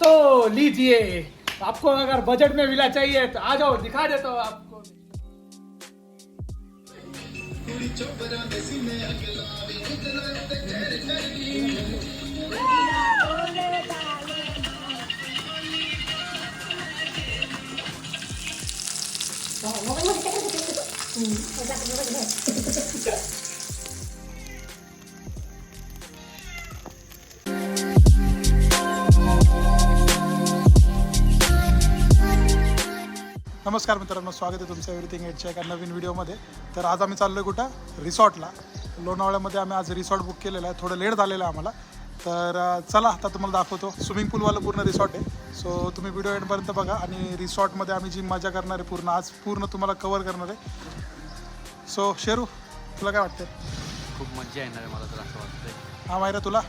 तो लीजिए। आपको अगर बजट में विला चाहिए तो आ जाओ दिखा देता हूँ आपको। नमस्कार मित्रांनो स्वागत आहे तुमचं एव्हरीथिंग एटच्या एका नवीन व्हिडिओमध्ये. तर आज आम्ही चाललो आहे कुठं? रिसॉर्टला. लोणावळ्यामध्ये आम्ही आज रिसॉर्ट बुक केलेलं आहे. थोडं लेट झालेलं आहे आम्हाला. तर चला आता तुम्हाला दाखवतो. स्विमिंग पूलवालं पूर्ण रिसॉर्ट आहे. सो तुम्ही व्हिडिओ एंडपर्यंत बघा आणि रिसॉर्टमध्ये आम्ही जी मजा करणार आहे पूर्ण. आज पूर्ण तुम्हाला कवर करणार आहे. सो शेरू तुला काय वाटतं खूप मज्जा येणार आहे मला तर असं वाटतंय. हा मायरा तुला?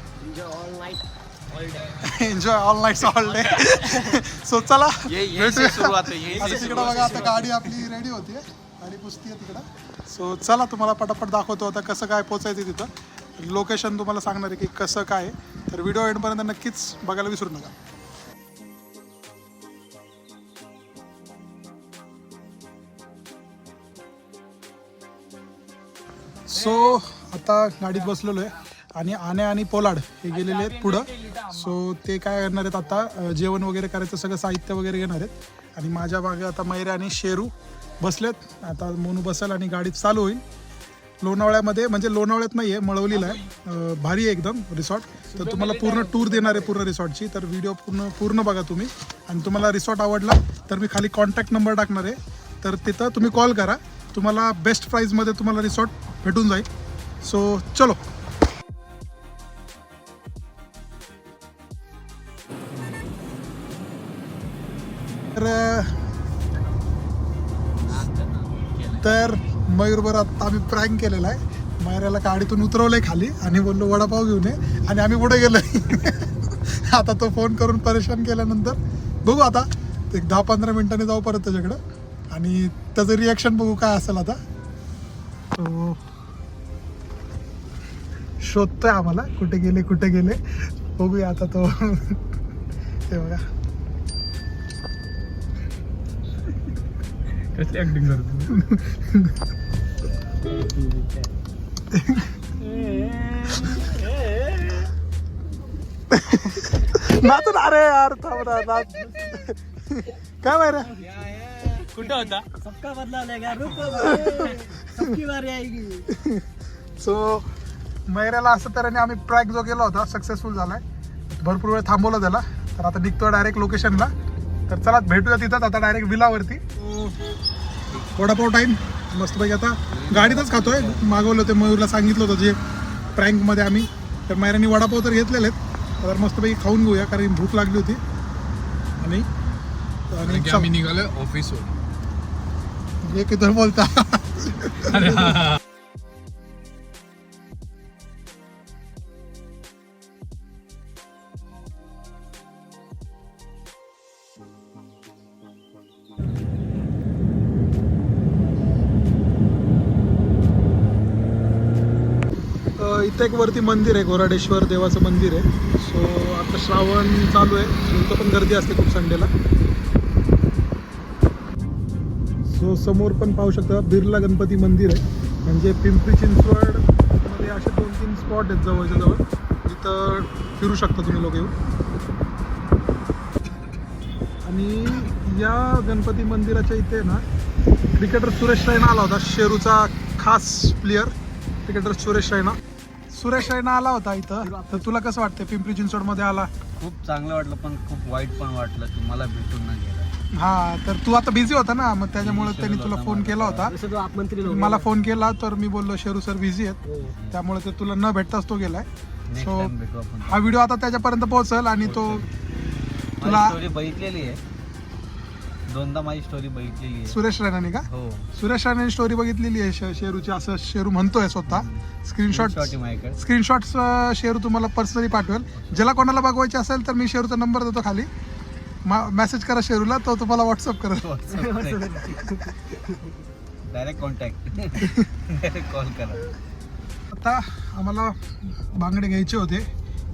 Enjoy all nights all day so चला आता तिकडे सुरुवात बघा आता गाडी आपली रेडी होती गाडी पुसती आहे तिकडं. सो चला तुम्हाला पटापट दाखवतो आता कसं काय पोचायचं तिथं. लोकेशन तुम्हाला सांगणार आहे की कसं काय. तर व्हिडिओ एंडपर्यंत नक्कीच बघायला विसरू नका. सो आता गाडीत बसलेलो आहे. आणि आने आणि पोलाड हे गेलेले आहेत पुढं. सो ते काय करणार आहेत आता जेवण वगैरे करायचं सगळं साहित्य वगैरे घेणार आहेत. आणि माझ्या मागे आता मैरे आणि शेरू बसलेत. आता मोनू बसेल आणि गाडी चालू होईल. लोणावळ्यामध्ये म्हणजे लोणावळ्यात नाही आहे मळवलीला आहे. भारी आहे एकदम रिसॉर्ट. तर तुम्हाला पूर्ण टूर देणार आहे पूर्ण रिसॉर्टची. तर व्हिडिओ पूर्ण पूर्ण बघा तुम्ही. आणि तुम्हाला रिसॉर्ट आवडला तर मी खाली कॉन्टॅक्ट नंबर टाकणार आहे. तर तिथं तुम्ही कॉल करा. तुम्हाला बेस्ट प्राईजमध्ये तुम्हाला रिसॉर्ट भेटून जाईल. सो चलो. तर तर मयूरभर आता आम्ही प्रँक केलेला आहे. मयूराला गाडीतून उतरवलंय खाली आणि बोललो वडापाव घेऊन ये. आणि आम्ही पुढे गेलो. आता तो फोन करून परेशान केल्यानंतर बघू आता. एक दहा पंधरा मिनिटांनी जाऊ परत त्याच्याकडं. आणि त्याचं रिॲक्शन बघू काय असेल आता. तो शोधतोय आम्हाला कुठे गेले कुठे गेले. बघूया आता तो. ते बघा. कसली ऍक्टिंग करतो नाचून अरे यार थांब ना नाच. काय माहिती? कुठं होता? सबका बदला लेगा रुको सबकी बारी आएगी। सो मैऱ्याला असं तऱ्हेने आम्ही ट्रॅक जो केला होता सक्सेसफुल झालाय. भरपूर वेळ थांबवलं त्याला. तर आता निघतो डायरेक्ट लोकेशनला तर चला भेटूया तिथंच आता डायरेक्ट विलावरती. वडापाव टाईम मस्तपैकी आता गाडीतच खातोय. मागवलं होते मयूरला सांगितलं होतं जे प्रँकमध्ये आम्ही. तर मैऱ्याने वडापाव तर घेतलेले आहेत. तर मस्तपैकी खाऊन घेऊया कारण भूक लागली होती. आणि आम्ही निघालो ऑफिसवर हे किती बोलता प्रत्येक एक वरती मंदिर आहे गोराडेश्वर देवाचं मंदिर आहे. सो आता श्रावण चालू आहे. इथं पण गर्दी असते खूप संडेला. सो समोर पण पाहू शकता बिर्ला गणपती मंदिर आहे. म्हणजे पिंपरी चिंचवडमध्ये असे दोन तीन स्पॉट आहेत जवळच्या जवळ जिथं फिरू शकता तुम्ही लोक येऊन. आणि या गणपती मंदिराच्या इथे ना क्रिकेटर सुरेश रैना आला होता. शेरूचा खास प्लेअर क्रिकेटर सुरेश रैना. सुरेश रैना आला होता इथं. तर तुला कसं वाटतं पिंपरी चिंचवडमध्ये आला? खूप चांगलं वाटलं पण खूप वाईट पण वाटलं की मला भेटून नाही गेला. हा तर तू आता बिझी होता ना? मग त्याच्यामुळे त्यांनी तुला फोन केला होता. मला फोन केला तर मी बोललो शेरू सर बिझी आहेत. त्यामुळे ते तुला न भेटताच तो गेलाय. आपण. हा व्हिडिओ आता त्याच्यापर्यंत पोहोचल आणि तो तुला बघितलेली आहे. दोनदा माझी स्टोरी बघितलेली आहे. सुरेश रैनाने का? हो. सुरेश रैनाने स्टोरी बघितलेली आहे शे- शेरूची. असं शेरू म्हणतोय स्वतः. स्क्रीनशॉट Screenshot आहे माझ्याकडे. स्क्रीनशॉट्स शेरू तुम्हाला पर्सनली पाठवेल. ज्याला कोणाला बघवायचे असेल तर मी शेरूचा नंबर देतो खाली. मेसेज करा शेरूला तो तुम्हाला व्हॉट्सअप करेल. डायरेक्ट कॉन्टॅक्ट डायरेक्ट कॉल करा. आता आम्हाला बांगडे घ्यायचे होते.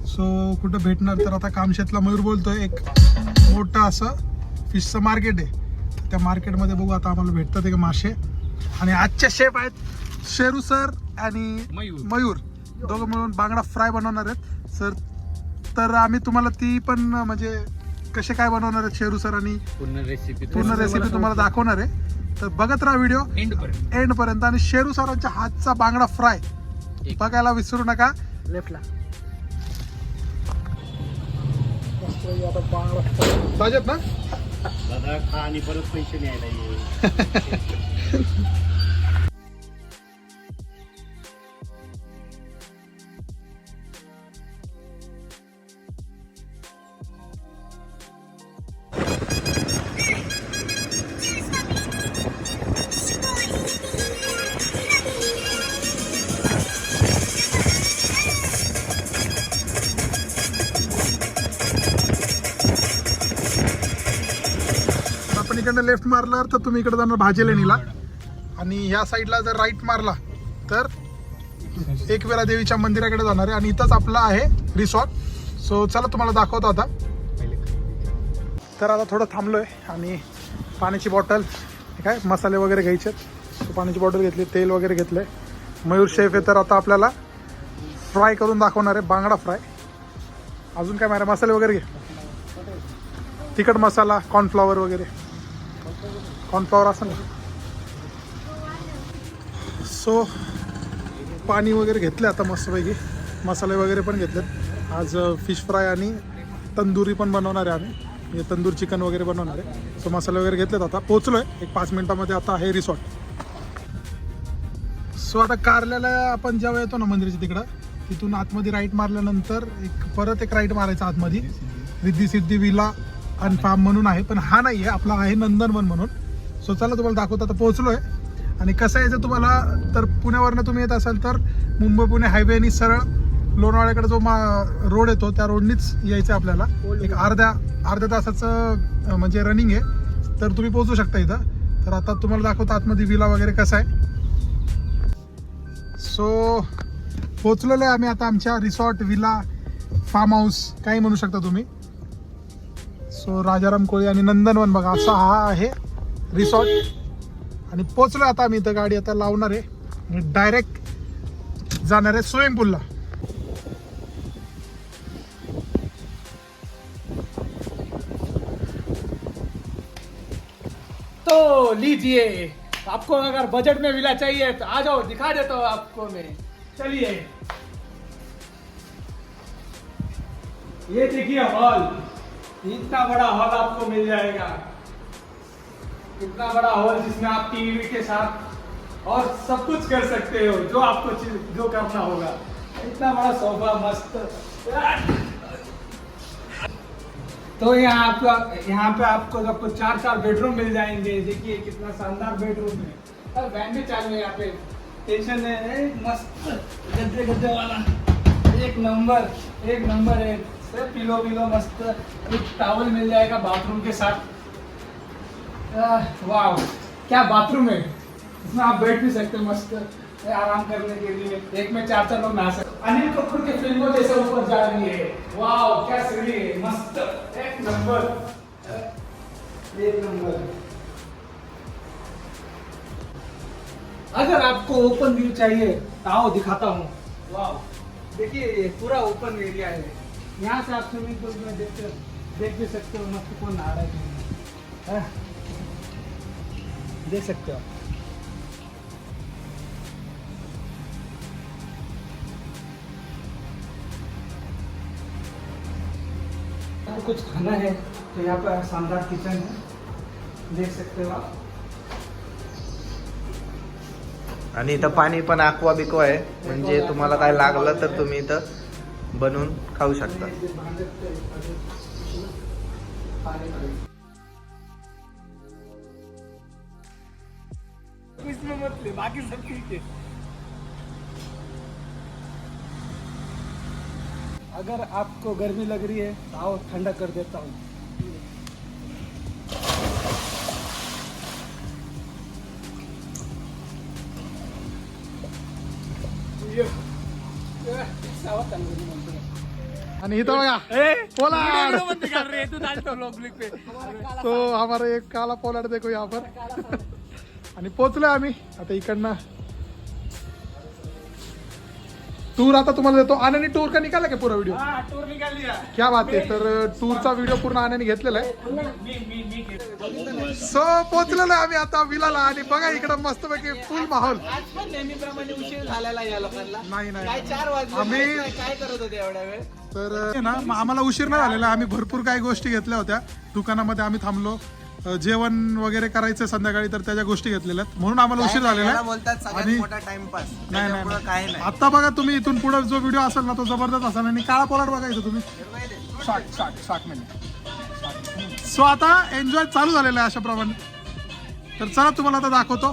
सो कुठं भेटणार तर आता कामशेतला मयूर बोलतोय. एक मोठं असं फिशचं मार्केट आहे. त्या मार्केटमध्ये बघू आता आम्हाला भेटतात एक मासे. आणि आजचे शेफ आहेत शेरू सर आणि मयूर. मयूर. दोघं मिळून बांगडा फ्राय बनवणार आहेत. सर तर आम्ही तुम्हाला ती पण म्हणजे कसे काय बनवणार आहेत शेरू सर आणि पूर्ण रेसिपी पूर्ण रेसिपी तुम्हाला दाखवणार आहे. तर बघत राहा व्हिडिओ एंड पर्यंत. एंड पर्यंत. आणि शेरू सरांच्या हातचा बांगडा फ्राय. बघायला विसरू नका. लेफ्टला ताजेत ना? दादा खा आणि परत पैसे न्यायला ये. मारलं तर तुम्ही इकडे जाणार भाजेलेणीला आणि ह्या साईडला जर राईट मारला तर एक वेळा देवीच्या मंदिराकडे जाणार आहे. आणि इथंच आपला आहे रिसॉर्ट सो चला तुम्हाला दाखवतो आता. तर आता थोडं थांबलोय आणि पाण्याची बॉटल काय मसाले वगैरे घ्यायचे. सो पाण्याची बॉटल घेतली तेल वगैरे घेतलंय. मयूर शेफ आहे तर आता आपल्याला फ्राय करून दाखवणार आहे बांगडा फ्राय अजून काय मारा मसाले वगैरे घे. तिखट मसाला कॉर्नफ्लॉवर वगैरे. कॉर्नफ्लॉवर असं ना सो पाणी वगैरे घेतलं आता मस्तपैकी. मसाले वगैरे पण घेतलेत. आज फिश फ्राय आणि तंदुरी पण बनवणार आहे आम्ही. म्हणजे तंदूर चिकन वगैरे बनवणार आहे. सो मसाले वगैरे घेतलेत आता. पोचलो आहे एक पाच मिनटामध्ये आता आहे रिसॉर्ट सो आता कारल्याला आपण जेव्हा येतो ना मंदिराच्या तिकडं तिथून आतमध्ये राईट मारल्यानंतर एक परत एक राईट मारायचा आतमध्ये. रिद्धी सिद्धी विला आणि फार्म म्हणून आहे. पण हा नाही आहे आपला आहे नंदनवन म्हणून. सो चला तुम्हाला दाखवतो. आता पोहोचलो आहे आणि कसं यायचं तुम्हाला तर पुण्यावरनं तुम्ही येत असाल तर मुंबई पुणे हायवेनी सरळ लोणावळ्याकडे जो मा रोड येतो त्या रोडनीच यायचं आहे आपल्याला. एक अर्ध्या अर्ध्या तासाचं म्हणजे रनिंग आहे. तर तुम्ही पोहोचू शकता इथं. तर आता तुम्हाला दाखवतो आतमध्ये विला वगैरे कसा आहे. सो पोचलेलो आहे आम्ही आता आमच्या रिसॉर्ट विला फार्म हाऊस काही म्हणू शकता तुम्ही. सो राजाराम कोळी आणि नंदनवन बघा असा हा आहे. रिसॉर्ट. आणि पोचलो आता आम्ही इथं गाडी आता लावणार आहे. आणि डायरेक्ट जाणार आहे स्विमिंग पूलला तो लीजिए आपको अगर बजट में विला चाहिए तो आ जाओ दिखा देता हूँ आपको मैं। चलिए। ये देखिए हॉल इतना बड़ा हॉल आपको मिल जाएगा। इतना बड़ा हॉल जिसमें आप टीवी के साथ और सब कुछ कर सकते हो, जो आपको जो करना होगा। इतना बड़ा सोफा मस्त। तो यहाँ आपको, यहाँ पे आपको आपको चार चार बेडरूम मिल जाएँगे। देखिए कितना शानदार बेडरूम है। और वैन भी चालू है यहाँ पे। टेंशन है मस्त। गद्दे गद्दे वाला। एक नंबर एक नंबर है। पिलो पिलो मस्त। एक टावल मिल जाएगा बाथरूम के साथ। वाह, क्या बाथरूम है? इसमें आप बैठ भी सकते मस्त, आराम करने के लिए। एक में चार चार लोग नहा सकते अनिल कपूर की फ़िल्मों जैसे ऊपर जा रही है। वाह, क्या सीढ़ी है? मस्त। एक नंबर। एक नंबर। अगर आपको ओपन व्यू चाहिए तो आओ, दिखाता हूँ। वाह, देखिए, ये पूरा ओपन एरिया है। यहाँ से आप स्विमिंग पूल में देख देख भी सकते हो, मस्त कौन नहा रहा। हाँ। देख सकते हो आप। कुछ खाना है तो यहाँ पर शानदार किचन है। देख सकते हो आप। आणि इथं पाणी पण aqua बिको आहे. म्हणजे तुम्हाला काय लागलं तर तुम्ही इथं बनवून खाऊ शकता. इसमें मत ले बाकी सब ठीक है। अगर आपको गर्मी लग रही है तो आओ ठंडा कर देता हूँ. आणि इथं बघा पोलाड तो हमारा एक काला पोलाड देखो यहाँ पर। आणि पोचलोय आम्ही. आता इकडनं टूर आता तुम्हाला देतो. आनंदी टूर का निकाला का पूरा व्हिडिओ हाँ टूर निकाल लिया क्या बात आहे. तर टूरचा व्हिडिओ पूर्ण आनंदी घेतलेला आहे. सो पोचलेलो आहे आम्ही आता विलाला. आणि बघा इकडं मस्तपैकी फुल माहोल. नाही नाही. आम्ही- माहीत नाही काय करत होते एवढ्या वेळ? तर ना आम्हाला उशीर नाही झालेला. आम्ही भरपूर काही गोष्टी घेतल्या होत्या. दुकानामध्ये आम्ही थांबलो. जेवण वगैरे करायचं संध्याकाळी तर त्याच्या गोष्टी घेतलेल्या आहेत. म्हणून आम्हाला उशीर झालेला याला आहे. बोलतात सगळ्यात आणि मोठा टाइमपास नाही नाही, त्याच्यापुढं काय नाही. नाही. आता बघा तुम्ही इथून पुढे जो व्हिडिओ असेल ना तो जबरदस्त असेल. आणि काळा पोलाड बघायचं तुम्ही. सो आता एन्जॉय चालू झालेला आहे अशा प्रमाणे तर चला तुम्हाला आता दाखवतो.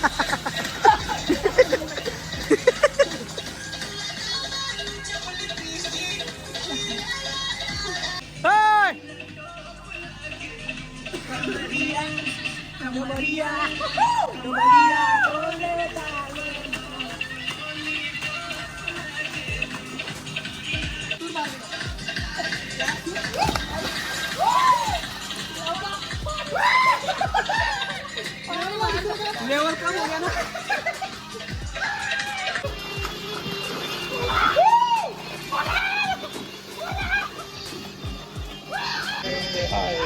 아유.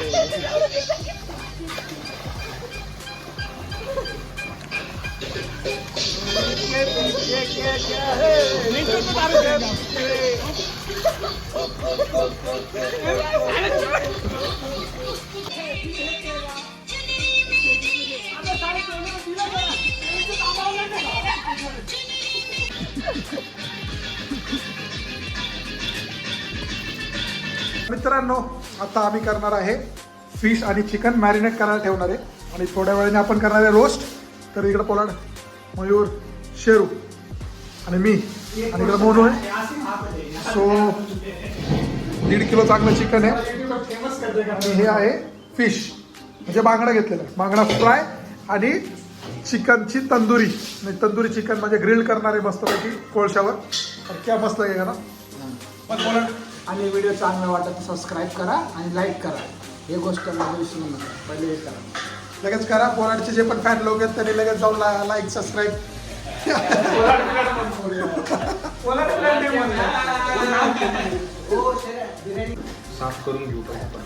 왼쪽도 다르게. मित्रांनो आता आम्ही करणार आहे फिश आणि चिकन मॅरिनेट करायला ठेवणार आहे. आणि थोड्या वेळाने आपण करणार आहे रोस्ट तर इकडं पोलाड मयूर शेरू आणि मी. आणि इकडं मोनू. आहे सो दीड किलो चांगलं चिकन आहे. आणि हे आहे फिश म्हणजे बांगडा घेतलेला बांगडा फ्राय आणि चिकनची तंदुरी. म्हणजे तंदुरी चिकन म्हणजे ग्रिल करणारे मस्तपैकी कोळशावर. क्या मस्त आहे ना. पण बोला आणि व्हिडिओ चांगला वाटत तर सबस्क्राईब करा आणि लाईक करा. हे गोष्ट माझ्या विसरू नका. पहिले हे करा. लगेच करा. पोराडचे जे पण फॅन लोक आहेत त्यांनी लगेच जाऊन लाईक सबस्क्राईब साफ करून घेऊ आपण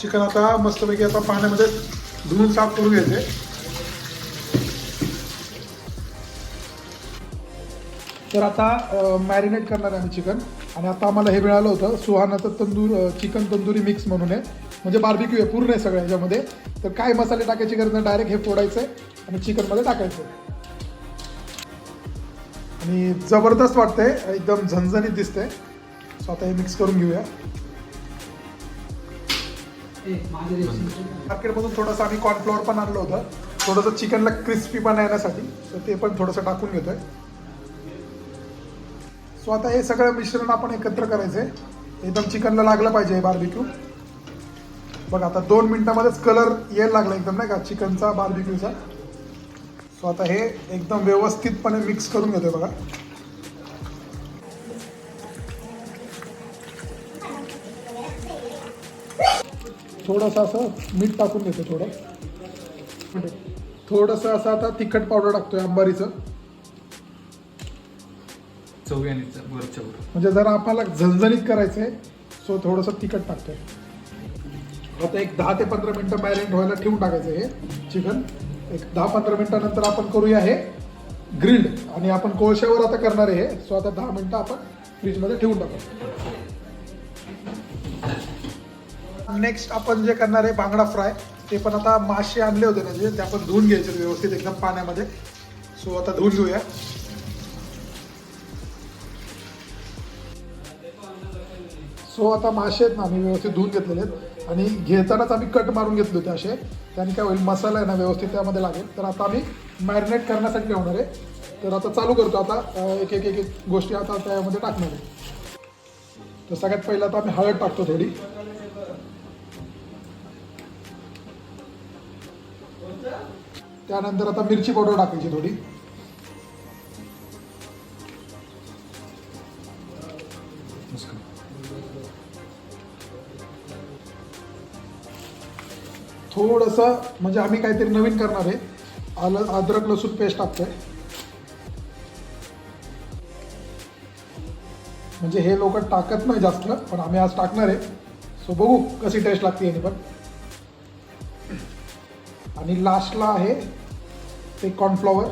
चिकन आता मस्तपैकी आता पाण्यामध्ये धुवून साफ करून घ्यायचे. तर आता मॅरिनेट करणार आहे आम्ही चिकन. आणि आता आम्हाला हे मिळालं होतं. सुहानाचं तंदूर चिकन तंदुरी मिक्स म्हणून आहे. म्हणजे बार्बिक्यू आहे पूर्ण आहे सगळं याच्यामध्ये. तर काय मसाले टाकायची गरज नाही डायरेक्ट हे फोडायचं आहे आणि चिकनमध्ये टाकायचं आहे आणि जबरदस्त वाटतंय एकदम झणझणीत दिसतंय. सो आता हे मिक्स करून घेऊया. मार्केटमधून थोडंसं आम्ही कॉर्नफ्लॉवर पण आणलं होतं. थोडंसं चिकनला क्रिस्पी पण येण्यासाठी तर ते पण थोडंसं टाकून घेतोय. सो आता हे सगळं मिश्रण आपण एकत्र करायचंय. एकदम चिकनला लागलं पाहिजे हे बार्बिक्यू बघा आता दोन मिनिटामध्येच कलर यायला लागला एकदम नाही का? चिकनचा बार्बिक्यूचा सो आता हे एकदम व्यवस्थितपणे मिक्स करून घेतोय बघा. थोडंसं असं मीठ टाकून घेतो थोडं. थोडंसं असं आता तिखट पावडर टाकतोय अंबारीचं म्हणजे जर आपल्याला झणझणीत करायचं आहे सो थोडंसं तिखट टाकतोय. आता एक दहा ते पंधरा मिनटं मॅरिनेट व्हायला ठेवून टाकायचं हे चिकन एक दहा पंधरा मिनटानंतर आपण करूया हे ग्रिल्ड आणि आपण कोळशावर आता करणार आहे हे सो आता दहा मिनटं आपण फ्रीजमध्ये ठेवून टाकू. नेक्स्ट आपण जे करणार आहे बांगडा फ्राय ते पण आता मासे आणले होते ना जे ते आपण धुवून घ्यायचे व्यवस्थित एकदम पाण्यामध्ये. सो आता धुवून घेऊया. सो आता मासे आहेत ना आम्ही व्यवस्थित धुवून घेतलेले आहेत. आणि घेतानाच आम्ही कट मारून घेतले होते असे. त्याने काय होईल मसाला आहे ना व्यवस्थित त्यामध्ये लागेल. तर आता आम्ही मॅरिनेट करण्यासाठी ठेवणार आहे? तर आता चालू करतो आता. एक एक एक एक गोष्टी आता त्यामध्ये टाकणार आहे. तर सगळ्यात पहिलं आता आम्ही हळद टाकतो थोडी. त्यानंतर आता मिरची पावडर टाकायची थोडी. थोडंसं म्हणजे आम्ही काहीतरी नवीन करणार आहे. आलं अद्रक लसूण पेस्ट टाकतोय. म्हणजे हे लोक टाकत नाही जास्त पण आम्ही आज टाकणार आहे. सो बघू कशी टेस्ट लागते याने पण. आणि लास्टला आहे ते कॉर्नफ्लॉवर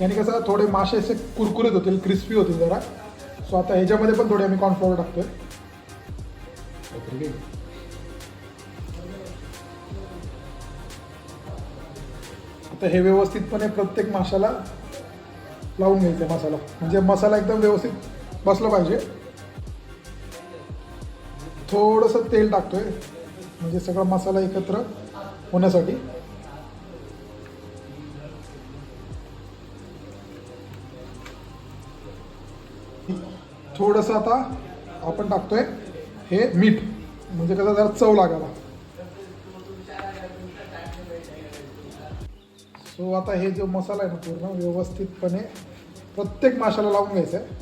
याने कसं थोडे मासे असे कुरकुरीत होतील क्रिस्पी होतील जरा. सो आता ह्याच्यामध्ये पण थोडे आम्ही कॉर्नफ्लॉवर टाकतोय. तर हे व्यवस्थितपणे प्रत्येक माशाला लावून घ्यायचं मसाला. म्हणजे मसाला एकदम व्यवस्थित बसला पाहिजे. थोडंसं तेल टाकतोय. म्हणजे सगळा मसाला एकत्र होण्यासाठी. थोडंसं आता आपण टाकतोय हे मीठ. म्हणजे कसं जरा चव लागायला. सो आता हे जो मसाला आहे ना पूर्ण व्यवस्थितपणे प्रत्येक माशाला लावून घ्यायचं आहे.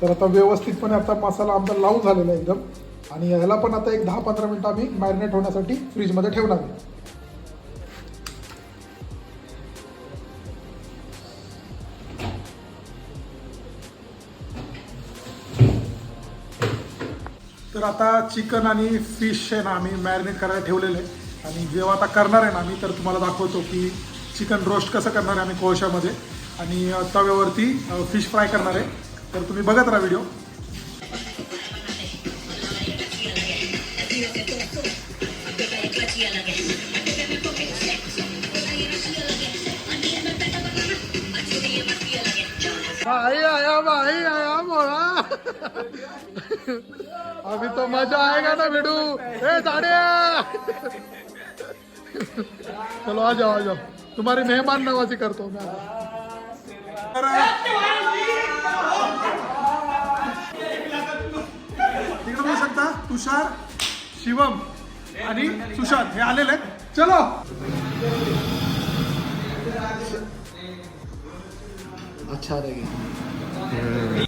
तर आता व्यवस्थितपणे आता मसाला आमचा लावून झालेला आहे एकदम. आणि ह्याला पण आता एक दहा पंधरा मिनटं आम्ही मॅरिनेट होण्यासाठी फ्रीजमध्ये ठेवणार आहे. आता चिकन आणि फिश आहे ना आम्ही मॅरिनेट करायला ठेवलेलं आहे. आणि जेव्हा आता करणार आहे ना आम्ही तर तुम्हाला दाखवतो की चिकन रोस्ट कसं करणार आहे आम्ही कोळशामध्ये. आणि तव्यावरती फिश फ्राय करणार आहे. तर तुम्ही बघत राहा व्हिडिओ भाई आया भाई आया अभी तो मज़ा आएगा ना बिडू ए चलो आ जाओ आ जाओ। तुम्हारी मेहमान नवाजी करता हूँ मैं। तिकडे बघू शकता तुषार शिवम आणि सुशांत हे आलेले आहेत. चलो! अच्छा रहेगी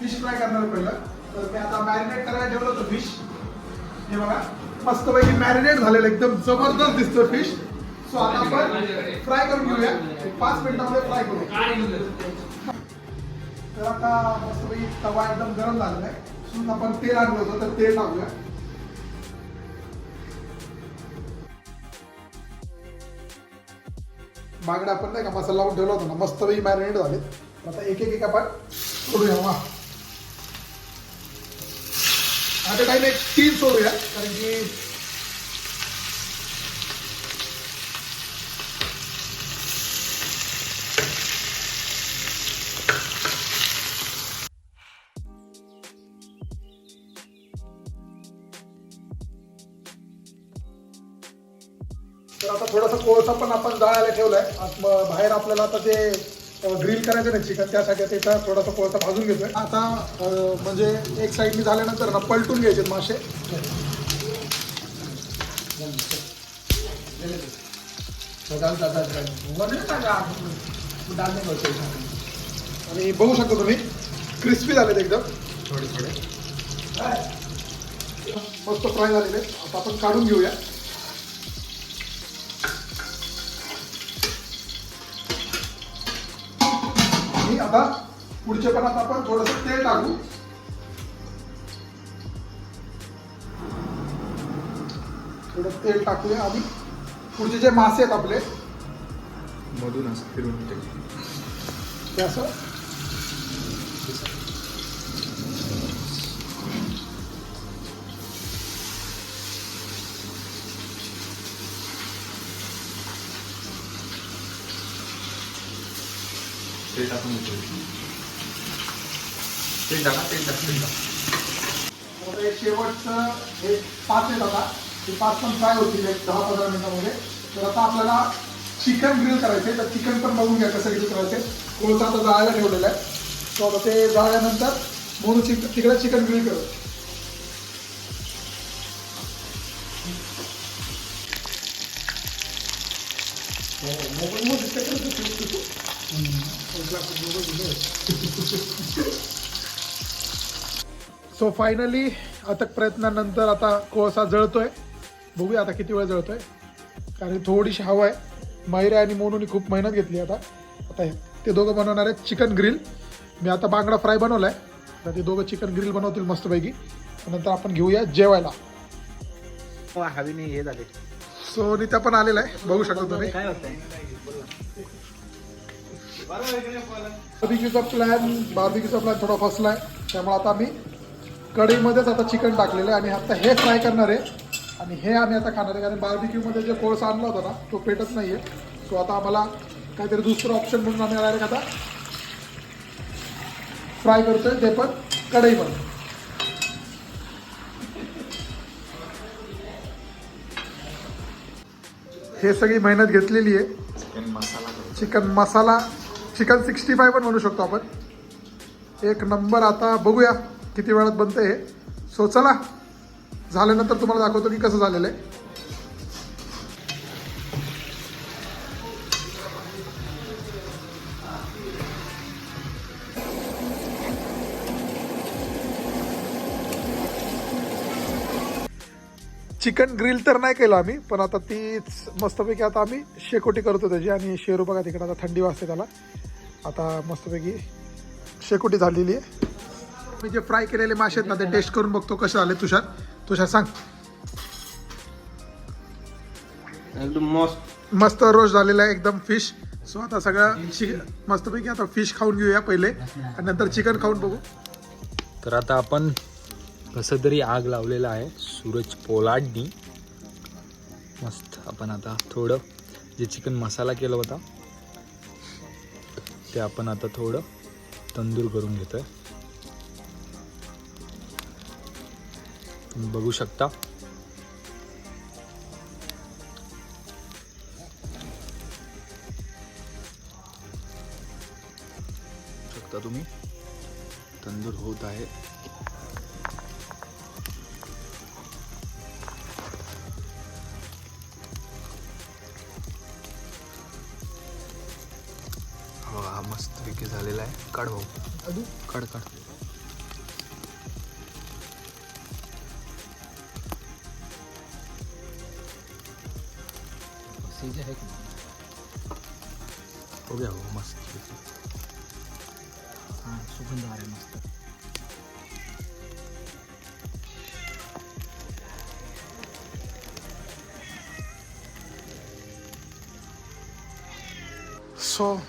फिश फ्राय करणार पहिलं. तर मी आता मॅरिनेट करायला ठेवलं होतं फिश. हे बघा मस्तपैकी मॅरिनेट झालेलं एकदम जबरदस्त दिसतो फिश. सो आता आपण फ्राय करून घेऊया. एक पाच मिनिटामध्ये फ्राय करू. तर आता मस्तपैकी तवा एकदम गरम झालेला आहे. सो आपण तेल आणलं होतं तर तेल टाकूया बागडा आपण नाही का मसाला लावून ठेवला होता ना मस्तपैकी मॅरिनेट झाले. आता एक एक एक आपण सोडूया वा. आता काही नाही तीन सोडूया कारण की तर आता थोडासा कोळसा पण आपण जाळायला ठेवलाय. बाहेर आपल्याला आता ते ग्रिल करायचं नाही चिकन त्यासाठी त्याचा थोडासा कोळसा भाजून घेतोय. आता म्हणजे एक साईडनी झाल्यानंतर ना पलटून घ्यायचे मासे. आणि बघू शकता तुम्ही क्रिस्पी झालेत एकदम. थोडे थोडे. मस्त फ्राय झालेले. आता आपण काढून घेऊया आणि आता पुढच्या पण आता आपण थोडस तेल टाकू. थोडं तेल टाकूया आणि पुढचे जे मासे आहेत आपले. मधून असं फिरून ते असं ते टाकून येतो तेल टाका तेल टाक तेल टाक शेवटचं हे पाच येत आता. ते पाच पण फ्राय होतील एक दहा पंधरा मिनिटामध्ये. तर आता आपल्याला चिकन ग्रिल करायचे तर चिकन पण बघून घ्या कसं ग्रिल करायचे कोळसा आता जाळायला ठेवलेला आहे. तो आता ते जाळल्यानंतर म्हणून चिक तिकडे चिकन ग्रिल करू सो फायनली आता प्रयत्नानंतर आता कोळसा जळतोय. बघूया आता किती वेळ जळतोय. कारण थोडीशी हवा आहे. मैरा आणि मोनूनी खूप मेहनत घेतली आता. आता ते दोघं बनवणार आहेत चिकन ग्रिल. मी आता बांगडा फ्राय बनवलाय. तर ते दोघं चिकन ग्रिल बनवतील मस्तपैकी. नंतर आपण घेऊया जेवायला. हवीने हे झाले. सो नित्या पण आलेला आहे. बघू शकता तुम्ही. काय बार्बिक्यूचा प्लॅन बार्बिक्यूचा प्लॅन थोडा फसलाय त्यामुळे आता आम्ही कढईमध्येच आता चिकन टाकलेलं आहे. आणि आता हे फ्राय करणार आहे. आणि हे आम्ही आता खाणार आहे. कारण बार्बिक्यूमध्ये जे कोळसा आणला होता ना तो पेटत नाही आहे सो आता आम्हाला काहीतरी दुसरं ऑप्शन म्हणून आम्ही डायरेक्ट आता फ्राय करतोय. ते पण कढईमध्ये. हे सगळी मेहनत घेतलेली आहे. Chicken masala chicken masala chicken sixty five पण म्हणू शकतो आपण. एक नंबर आता बघूया किती वेळात बनतं हे. सो चला. झाल्यानंतर तुम्हाला दाखवतो की कसं झालेलं आहे. चिकन ग्रिल तर नाही केलं आम्ही पण आता तीच मस्तपैकी आता आम्ही शेकोटी करतो त्याची आणि शेरू बघा तिकडे आता थंडी वाजते त्याला. आता मस्तपैकी शेकोटी झालेली आहे. मी जे फ्राय केलेले मासे आहेत ना ते टेस्ट करून बघतो कसे झाले तुषार. तुषार सांग. एकदम मस्त. मस्त रोस्ट झालेला आहे एकदम फिश सो आता सगळं मस्तपैकी आता फिश खाऊन घेऊया पहिले. आणि नंतर चिकन खाऊन बघू. तर आता आपण कसं तरी आग लावलेलं आहे. सूरज पोलाडनी मस्त. आपण आता थोडं जे चिकन मसाला केला होता ते आपण आता थोडं तंदूर करून घेतोय. तुम्ही बघू शकता. शकता तुम्ही. तंदूर होत आहे. काढ भाऊ. काढ काढ.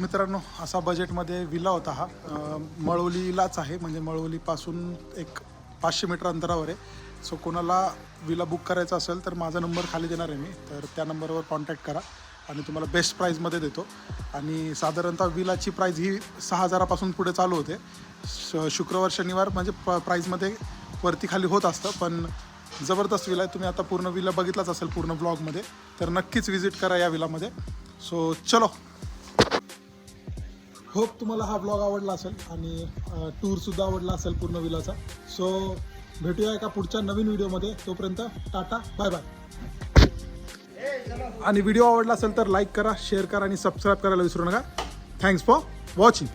मित्रांनो असा बजेटमध्ये विला होता हा. मळवलीलाच आहे. म्हणजे मळवलीपासून एक पाचशे मीटर अंतरावर आहे. सो कोणाला विला बुक करायचा असेल तर माझा नंबर खाली देणार आहे मी. तर त्या नंबरवर कॉन्टॅक्ट करा आणि तुम्हाला बेस्ट प्राईजमध्ये देतो. आणि साधारणतः विलाची प्राईज ही सहा हजारापासून पुढे चालू होते. श शुक्रवार शनिवार म्हणजे प प्राईजमध्ये वरती खाली होत असतं. पण जबरदस्त विला आहे. तुम्ही आता पूर्ण विला बघितलाच असेल पूर्ण ब्लॉगमध्ये तर नक्कीच व्हिजिट करा या विलामध्ये सो चलो. होप तुम्हाला हा ब्लॉग आवडला असेल आणि टूरसुद्धा आवडला असेल पूर्ण विलाचा. सो भेटूया एका पुढच्या नवीन व्हिडिओमध्ये तोपर्यंत टाटा बाय बाय आणि व्हिडिओ आवडला असेल तर लाईक करा शेअर करा आणि सबस्क्राईब करायला विसरू नका. Thanks for watching